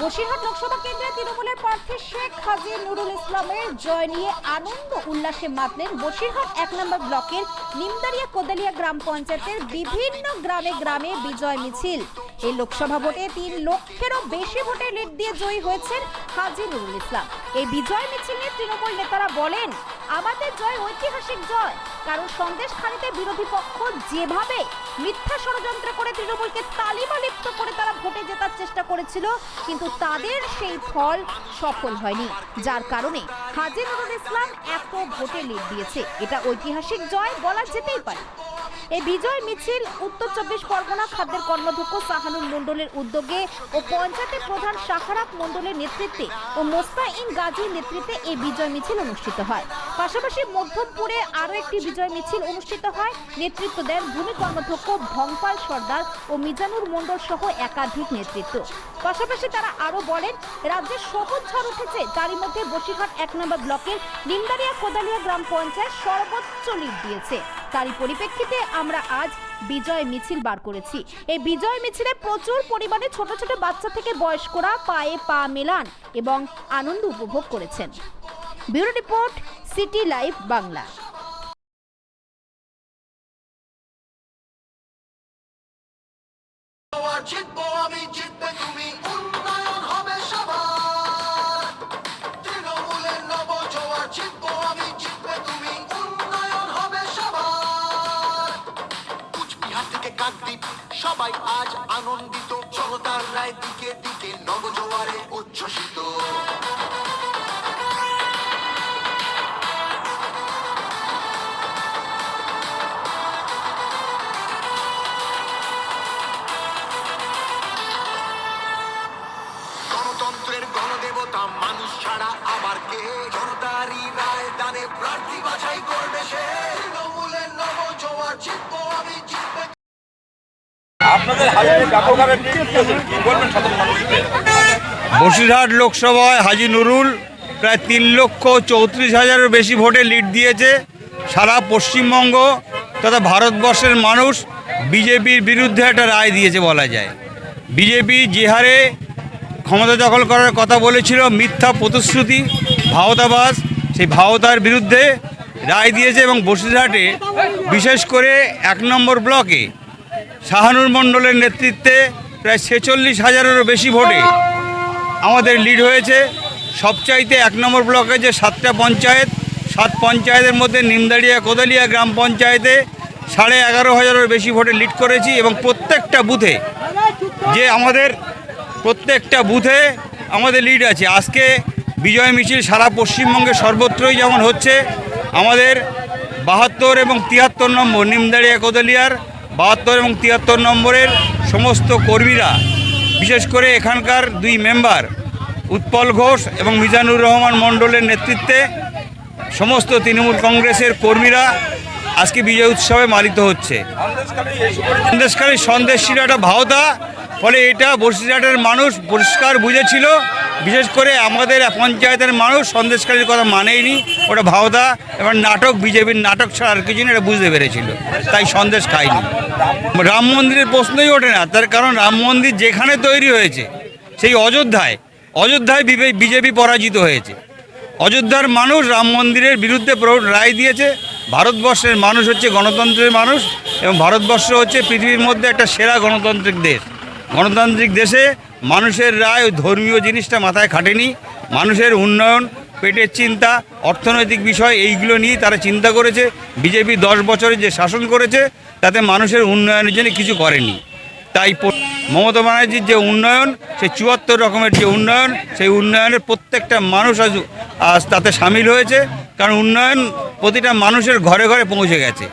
বসিরহাট লোকসভা কেন্দ্রে তৃণমূলের প্রার্থী শেখ হাজি নুরুল ইসলামের জয় নিয়ে আনন্দ উল্লাসে মাতলেন বসিরহাট এক নম্বর ব্লকের নিমদারিয়া কোদালিয়া গ্রাম পঞ্চায়েতের বিভিন্ন গ্রামে গ্রামে বিজয় মিছিল। এই লোকসভা ভোটে তিন লক্ষেরও বেশি ভোটে লিড দিয়ে জয়ী হয়েছেন হাজি নুরুল ইসলাম। এই বিজয় মিছিল নিয়ে তৃণমূল নেতারা বলেন আমাদের জয় ঐতিহাসিক জয়। কারণ সন্দেশ খানিতে বিরোধী পক্ষ যেভাবে মিথ্যা ষড়যন্ত্র করে তৃণমূলকে তালিমা লিপ্ত করে তারা ভোটে জেতার চেষ্টা করেছিল, কিন্তু তাদের সেই ফল সফল হয়নি। যার কারণে হাজি নুরুল ইসলাম এত ভোটে লিড দিয়েছে। এটা ঐতিহাসিক জয় বলা যেতেই পারে। এই বিজয় মিছিল উত্তর চব্বিশ পরগনা খাদ্যের কর্মাধ্যক্ষ সাহানুর মণ্ডলের উদ্যোগে ও পঞ্চায়েতের প্রধান শাহারাত মণ্ডলের নেতৃত্বে ও মোস্তাইন গাজীর নেতৃত্বে এই বিজয় মিছিল অনুষ্ঠিত হয়। পাশাপাশি মধ্যমপুরে আরও একটি বিজয় মিছিল অনুষ্ঠিত হয়। নেতৃত্ব দেন ভূমি কর্মাধ্যক্ষ ভংপাল সর্দার ও মিজানুর মণ্ডল সহ একাধিক নেতৃত্ব। পাশাপাশি তারা আরও বলেন, রাজ্যে সবুজ ঝড় উঠেছে তারই মধ্যে বসিরহাট এক নম্বর ব্লকের নিমদারিয়া কোদালিয়া গ্রাম পঞ্চায়েত সর্বোচ্চ লিড দিয়েছে। তারই পরিপ্রেক্ষিতে আমরা আজ বিজয় মিছিল বার করেছি। এই বিজয় মিছিলে প্রচুর পরিমাণে ছোট ছোট বাচ্চা থেকে বয়স্করা পায়ে পা মেলান এবং আনন্দ উপভোগ করেছেন। Bureau report city live Bangla. তৃণমূলের হবে কুচবিহার থেকে সবাই আজ আনন্দিত। জনতার রায় দিকে দিকে নব বসিরহাট লোকসভায় হাজি নুরুল প্রায় তিন লক্ষ চৌত্রিশ হাজারের বেশি ভোটে লিড দিয়েছে সারা পশ্চিমবঙ্গ তথা ভারতবর্ষের মানুষ বিজেপির বিরুদ্ধে একটা রায় দিয়েছে বলা যায়। বিজেপি যে হারে ক্ষমতা দখল করার কথা বলেছিল, মিথ্যা প্রতিশ্রুতি, ভাওতাবাজ, সেই ভাওতার বিরুদ্ধে রায় দিয়েছে এবং বসিরহাটে বিশেষ করে এক নম্বর ব্লকে শাহানুর মণ্ডলের নেতৃত্বে প্রায় ছেচল্লিশ হাজারেরও বেশি ভোটে আমাদের লিড হয়েছে। সবচাইতে এক নম্বর ব্লকে যে সাতটা পঞ্চায়েত। সাত পঞ্চায়েতের মধ্যে নিমদাড়িয়া, কোদালিয়া গ্রাম পঞ্চায়েতে সাড়ে এগারো হাজারের বেশি ভোটে লিড করেছি এবং প্রত্যেকটা বুথে যে আমাদের প্রত্যেকটা বুথে আমাদের লিড আছে। আজকে বিজয় মিছিল সারা পশ্চিমবঙ্গে সর্বত্রই যেমন হচ্ছে, আমাদের বাহাত্তর এবং তিয়াত্তর নম্বর নিমদাড়িয়া, কোদালিয়ার বাহাত্তর এবং তিয়াত্তর নম্বরের সমস্ত কর্মীরা, বিশেষ করে এখানকার দুই মেম্বার, উৎপল ঘোষ এবং মিজানুর রহমান মণ্ডলের নেতৃত্বে সমস্ত তৃণমূল কংগ্রেসের কর্মীরা আজকে বিজয় উৎসবে মালিত হচ্ছে। সন্দেশকারী সন্দেশ ছিল একটা ভাওতা, ফলে এটা বসিরহাটের মানুষ পরিষ্কার বুঝেছিল বিশেষ করে আমাদের পঞ্চায়েতের মানুষ সন্দেশকারীর কথা মানেইনি। ওটা ভাওদা এবং নাটক, বিজেপির নাটক ছাড়া আর কিছু না এটা বুঝতে পেরেছিল। তাই সন্দেশ খায়নি। রাম মন্দিরের প্রশ্নই ওঠে না, তার কারণ রাম মন্দির যেখানে তৈরি হয়েছে, সেই অযোধ্যায় অযোধ্যায় বিজেপি পরাজিত হয়েছে। অযোধ্যার মানুষ রাম মন্দিরের বিরুদ্ধে রায় দিয়েছে। ভারতবর্ষের মানুষ হচ্ছে গণতন্ত্রের মানুষ এবং ভারতবর্ষ হচ্ছে পৃথিবীর মধ্যে একটা সেরা গণতান্ত্রিক দেশ। গণতান্ত্রিক দেশে মানুষের রায় ওই ধর্মীয় জিনিসটা মাথায় খাটেনি। মানুষের উন্নয়ন, পেটের চিন্তা, অর্থনৈতিক বিষয়, এইগুলো নিয়ে তারা চিন্তা করেছে। বিজেপি দশ বছরে যে শাসন করেছে, তাতে মানুষের উন্নয়নের জন্য কিছু করেনি। তাই মমতা ব্যানার্জির যে উন্নয়ন সেই চুয়াত্তর রকমের যে উন্নয়ন, সেই উন্নয়নের প্রত্যেকটা মানুষ আজ আজ তাতে সামিল হয়েছে। কারণ উন্নয়ন প্রতিটা মানুষের ঘরে ঘরে পৌঁছে গেছে।